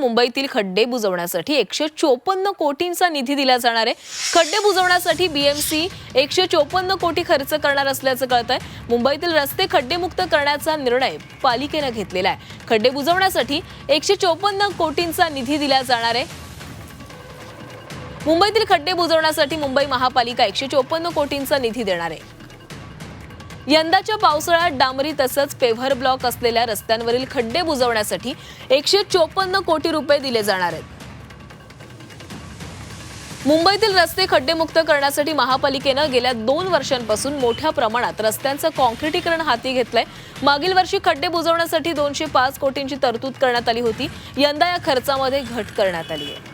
मुंबईतील खड्डे बुजवण्यासाठी एकशे चोपन्न कोटींचा निधी दिला जाणार आहे. खड्डे बुजवण्यासाठी बीएमसी एकशे चोपन्न कोटी खर्च करणार असल्याचं कळत आहे मुंबईतील रस्ते खड्डेमुक्त करण्याचा निर्णय पालिकेनं घेतलेला आहे. खड्डे बुजवण्यासाठी एकशे चोपन्न कोटींचा निधी दिला जाणार आहे. मुंबईतील खड्डे बुजवण्यासाठी मुंबई महापालिका एकशे चोपन्न कोटींचा निधी देणार आहे. यंदाच्या पावसाळ्यात डांबरी तसंच पेव्हर ब्लॉक असलेल्या रस्त्यांवरील खड्डे बुजवण्यासाठी एकशे चोपन्न कोटी रुपये दिले जाणार आहेत. मुंबईतील रस्ते खड्डेमुक्त करण्यासाठी महापालिकेनं गेल्या दोन वर्षांपासून मोठ्या प्रमाणात रस्त्यांचं कॉन्क्रिटीकरण हाती घेतलंय. मागील वर्षी खड्डे बुजवण्यासाठी दोनशे पाच कोटींची तरतूद करण्यात आली होती. यंदा या खर्चामध्ये घट करण्यात आली आहे.